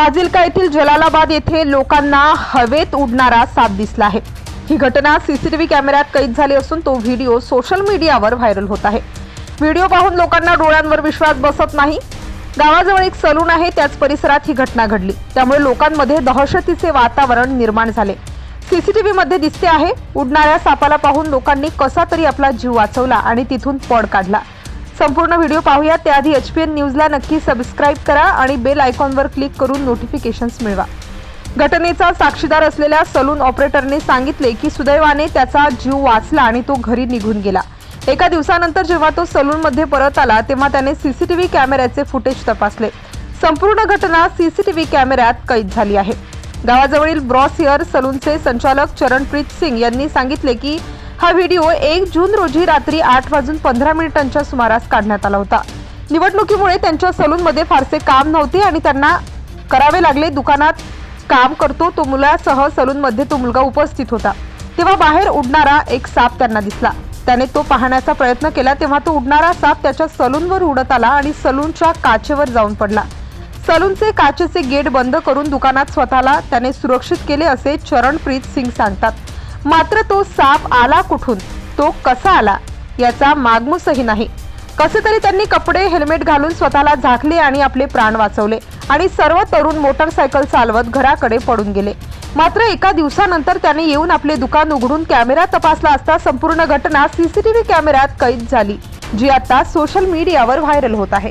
फाजिलका येथील जलालाबाद येथे लोकांना हवेत उडणारा साप दिसला आहे. ही घटना सीसीटीव्ही कॅमेऱ्यात कैद झाली असून तो व्हिडिओ सोशल मीडियावर व्हायरल होत आहे. व्हिडिओ पाहून लोकांना डोळ्यांवर विश्वास बसत नाही. गावाजवळ एक सलून आहे त्याच परिसरात ही घटना घडली. त्यामुळे लोकांमध्ये दहशतीचे वातावरण निर्माण झाले. सीसीटीव्ही मध्ये दिसते आहे उडणाऱ्या सापाला पाहून लोकांनी कसा तरी आपला जीव वाचवला आणि तिथून पळ काढला. संपूर्ण व्हिडिओ पाहूया त्याआधी एच पी एन न्यूजला नक्की सबस्क्राईब करा आणि बेल आयकॉनवर क्लिक करून नोटिफिकेशन्स मिळवा. घटनेचा साक्षीदार असलेल्या सलून ऑपरेटरने सांगितले की सुदैवाने त्याचा जीव वाचला आणि तो घरी निघून गेला. एका दिवसानंतर जेव्हा तो सलूनमध्ये परत आला तेव्हा त्याने सीसीटीव्ही कॅमेऱ्याचे फुटेज तपासले. संपूर्ण घटना सीसीटीव्ही कॅमेऱ्यात कैद झाली आहे. गावाजवळील ब्रॉस हेअर सलूनचे संचालक चरणप्रीत सिंग यांनी सांगितले की हा व्हिडिओ एक जून रोजी रात्री आठ वाजून पंधरा मिनिटांच्या सुमारास काढण्यात आला होता. निवडणुकीमुळे त्यांच्या सलूनमध्ये फारसे काम नव्हते आणि त्यांना करावे लागले दुकानात काम करतो तो मुलासह सलूनमध्ये तो मुलगा उपस्थित होता. तेव्हा बाहेर उडणारा एक साप त्यांना दिसला. त्याने तो पाहण्याचा प्रयत्न केला तेव्हा तो उडणारा साप त्याच्या सलूनवर उडत आला आणि सलूनच्या काचेवर जाऊन पडला. सलूनचे काचेचे गेट बंद करून दुकानात स्वतःला त्याने सुरक्षित केले असे चरणप्रीत सिंग सांगतात. मात्र तो साप आला कुठून? तो कसा आला? याचा मागमूसही नाही. कसे तरी त्यांनी कपडे हेल्मेट घालून स्वतःला झाकले आणि आपले प्राण वाचवले आणि सर्व तरुण मोटरसायकल चालवत घराकडे पडून गेले. मात्र एका दिवसानंतर त्याने येऊन आपले दुकान उघडून कॅमेरा तपासला असता संपूर्ण घटना सीसीटीव्ही कॅमेऱ्यात कैद झाली जी आता सोशल मीडियावर व्हायरल होत आहे.